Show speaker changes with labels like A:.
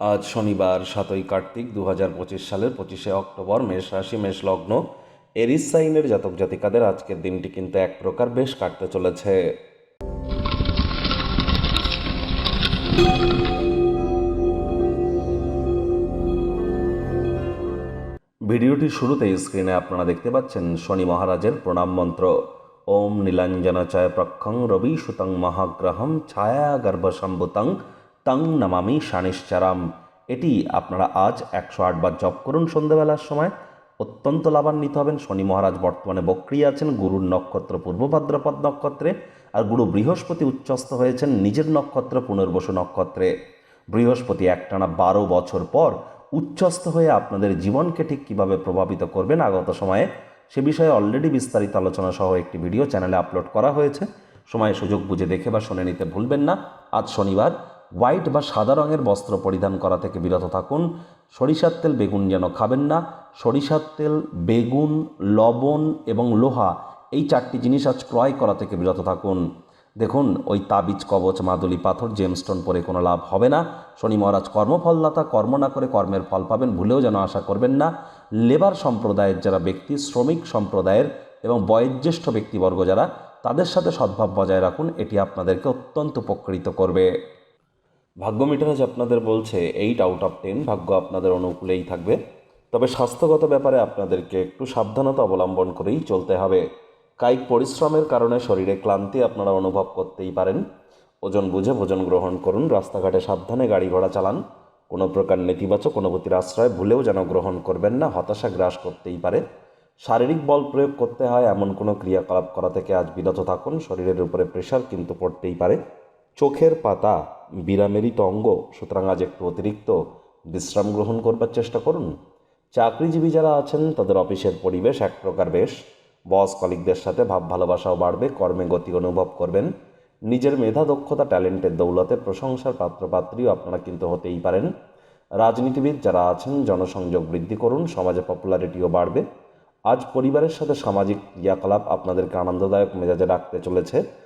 A: আজ শনিবার, সাতই কার্তিক দু হাজার পঁচিশ সালের পঁচিশে অক্টোবর, মেষ রাশি, মেষ লগ্ন। এরিস সাইনের জাতক জাতিকাদের আজকের দিনটি কিন্তু এক প্রকার বেশ কাটতে চলেছে। ভিডিওটির শুরুতেই স্ক্রিনে আপনারা দেখতে পাচ্ছেন শনি মহারাজের প্রণাম মন্ত্র। ওম নীলাঞ্জনাচায় প্রক্ষং রবি সুতং মহাগ্রহম ছায়া গর্ভসম্ভুতং তং নমামি শানিশ্চারাম। এটি আপনারা আজ একশো আটবার জপ করুন সন্ধ্যাবেলার সময়। অত্যন্ত লাভান্বিত হবেন। শনি মহারাজ বর্তমানে বক্রিয় আছেন। গুরুর নক্ষত্র পূর্ব ভাদ্রপদ নক্ষত্রে। আর গুরু বৃহস্পতি উচ্চস্থ হয়েছেন নিজের নক্ষত্র পুনর্বসু নক্ষত্রে। বৃহস্পতি একটানা বারো বছর পর উচ্চস্থ হয়ে আপনাদের জীবনকে ঠিক কীভাবে প্রভাবিত করবেন আগত সময়ে, সে বিষয়ে অলরেডি বিস্তারিত আলোচনা সহ একটি ভিডিও চ্যানেলে আপলোড করা হয়েছে। সময় সুযোগ বুঝে দেখে বা শুনে নিতে ভুলবেন না। আজ শনিবার হোয়াইট বা সাদা রঙের বস্ত্র পরিধান করা থেকে বিরত থাকুন। সরিষার তেল বেগুন যেন খাবেন না। সরিষার তেল, বেগুন, লবণ এবং লোহা এই চারটি জিনিস আজ ক্রয় করা থেকে বিরত থাকুন। দেখুন, ওই তাবিজ, কবচ, মাদুলি, পাথর জেমস্টোন পরে কোনো লাভ হবে না। শনি মহারাজ কর্মফলদাতা, কর্ম না করে কর্মের ফল পাবেন ভুলেও যেন আশা করবেন না। লেবার সম্প্রদায়ের যারা ব্যক্তি, শ্রমিক সম্প্রদায়ের এবং বয়োজ্যেষ্ঠ ব্যক্তিবর্গ যারা, তাদের সাথে সদ্ভাব বজায় রাখুন। এটি আপনাদেরকে অত্যন্ত উপকৃত করবে। ভাগ্য মিটারাজ আপনাদের বলছে এইট আউট অফ টেন ভাগ্য আপনাদের অনুকূলেই থাকবে। তবে স্বাস্থ্যগত ব্যাপারে আপনাদেরকে একটু সাবধানতা অবলম্বন করেই চলতে হবে। কায়িক পরিশ্রমের কারণে শরীরে ক্লান্তি আপনারা অনুভব করতেই পারেন। ওজন বুঝে ভোজন গ্রহণ করুন, রাস্তাঘাটে সাবধানে গাড়ি ঘোড়া চালান। কোনো প্রকার নেতিবাচক অনুভূতির আশ্রয় ভুলেও যেন গ্রহণ করবেন না, হতাশা গ্রাস করতেই পারে। শারীরিক বল প্রয়োগ করতে হয়, এমন কোনো ক্রিয়াকলাপ করা থেকে আজ বিরত থাকুন। শরীরের উপরে প্রেশার কিন্তু পড়তেই পারে। চোখের পাতা বিরামেরিত অঙ্গ। সুতরাং আজ একটু অতিরিক্ত বিশ্রাম গ্রহণ করবার চেষ্টা করুন। চাকরিজীবী যারা আছেন, তাদের অফিসের পরিবেশ এক প্রকার বেশ। বস কলিকদের সাথে ভাব ভালোবাসাও বাড়বে, কর্মে গতি অনুভব করবেন। নিজের মেধা, দক্ষতা, ট্যালেন্টের দৌলতে প্রশংসার পাত্রপাত্রীও আপনারা কিন্তু হতেই পারেন। রাজনীতিবিদ যারা আছেন, জনসংযোগ বৃদ্ধি করুন, সমাজে পপুলারিটিও বাড়বে। আজ পরিবারের সাথে সামাজিক ক্রিয়াকলাপ আপনাদেরকে আনন্দদায়ক মেজাজে রাখতে চলেছে।